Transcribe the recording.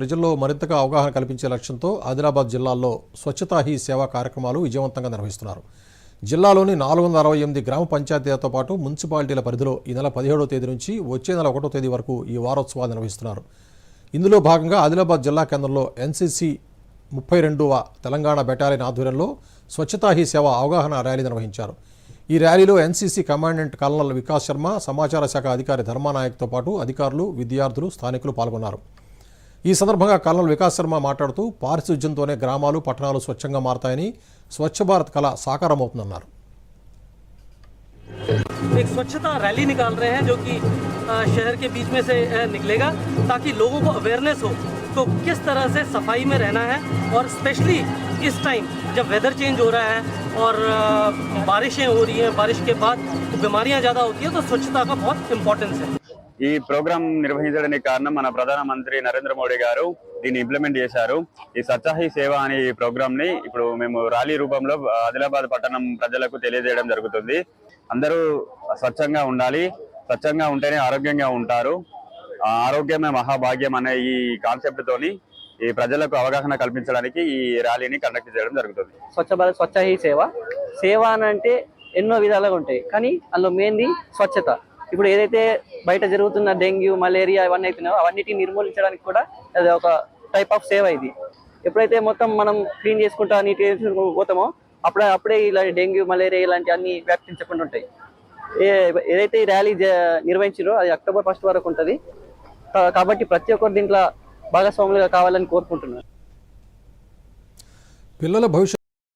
ప్రజల్లో మరింతగా అవగాహన కల్పించే లక్ష్యంతో ఆదిలాబాద్ జిల్లాలో స్వచ్ఛతా హీ సేవా కార్యక్రమాలు విజయవంతంగా నిర్వహిస్తున్నారు. జిల్లాలోని నాలుగు వందల అరవై ఎనిమిది గ్రామ పంచాయతీలతో పాటు మున్సిపాలిటీల పరిధిలో ఈ నెల పదిహేడవ తేదీ నుంచి వచ్చే నెల ఒకటో తేదీ వరకు ఈ వారోత్సవాలు నిర్వహిస్తున్నారు. ఇందులో భాగంగా ఆదిలాబాద్ జిల్లా కేంద్రంలో ఎన్సీసీ ముప్పై రెండవ తెలంగాణ బెటాలియన్ ఆధ్వర్యంలో స్వచ్ఛతా హీ సేవ అవగాహన ర్యాలీ నిర్వహించారు. ఈ ర్యాలీలో NCC commandant colonel Vikas Sharma సమాచార శాఖ అధికారి ధర్మానాయక్తో పాటు అధికారులు విద్యార్థులు స్థానికులు పాల్గొన్నారు. ఈ సందర్భంగా కల్నల్ వికాస్ శర్మ మాట్లాడుతూ పారిశుధ్యంతోనే గ్రామాలు పట్టణాలు స్వచ్ఛంగా మారతాయని స్వచ్ఛ భారత్ కళ సాకారమవుతుందన్నారు एक स्वच्छता रैली निकाल रहे हैं जो कि अ, शहर के बीच में से अ, निकलेगा ताकि लोगों को अवेयरनेस हो तो किस तरह से सफाई में रहना है और स्पेशली इस टाइम जब वेदर चेंज हो रहा है और अ, बारिशें हो रही हैं बारिश के बाद बीमारियां ज़्यादा होती हैं तो स्वच्छता का बहुत इम्पोर्टेंस है ఈ ప్రోగ్రాం నిర్వహించడానికి కారణం మన ప్రధానమంత్రి నరేంద్ర మోడీ గారు దీన్ని ఇంప్లిమెంట్ చేశారు. ఈ సత్సాహి సేవ అనే ఈ ప్రోగ్రామ్ని ఇప్పుడు మేము ర్యాలీ రూపంలో ఆదిలాబాద్ పట్టణం ప్రజలకు తెలియజేయడం జరుగుతుంది. అందరూ స్వచ్ఛంగా ఉండాలి. స్వచ్ఛంగా ఉంటేనే ఆరోగ్యంగా ఉంటారు. ఆ ఆరోగ్యమే మహాభాగ్యం అనే ఈ కాన్సెప్ట్ తోని ఈ ప్రజలకు అవగాహన కల్పించడానికి ఈ ర్యాలీని కండక్ట్ చేయడం జరుగుతుంది. స్వచ్ఛ భారత్ స్వచ్ఛ హీ సేవ. సేవ అని అంటే ఎన్నో విధాలుగా ఉంటాయి. కానీ అందులో మెయిన్లీ స్వచ్ఛత. ఇప్పుడు ఏదైతే బయట జరుగుతున్న డెంగ్యూ మలేరియా ఇవన్నీ అవుతున్నాయో అవన్నిటిని నిర్మూలించడానికి కూడా అది ఒక టైప్ ఆఫ్ సేవ ఇది. ఎప్పుడైతే మొత్తం మనం క్లీన్ చేసుకుంటా నీట్ పోతామో అప్పుడే అప్పుడే ఇలా డెంగ్యూ మలేరియా ఇలాంటి అన్ని వ్యాప్తించకుండా ఉంటాయి. ఏ ఏదైతే ఈ ర్యాలీ నిర్వహించారో అది అక్టోబర్ ఫస్ట్ వరకు ఉంటుంది. కాబట్టి ప్రతి ఒక్కరు దీంట్లో భాగస్వాములుగా కావాలని కోరుకుంటున్నాను. పిల్లల భవిష్యత్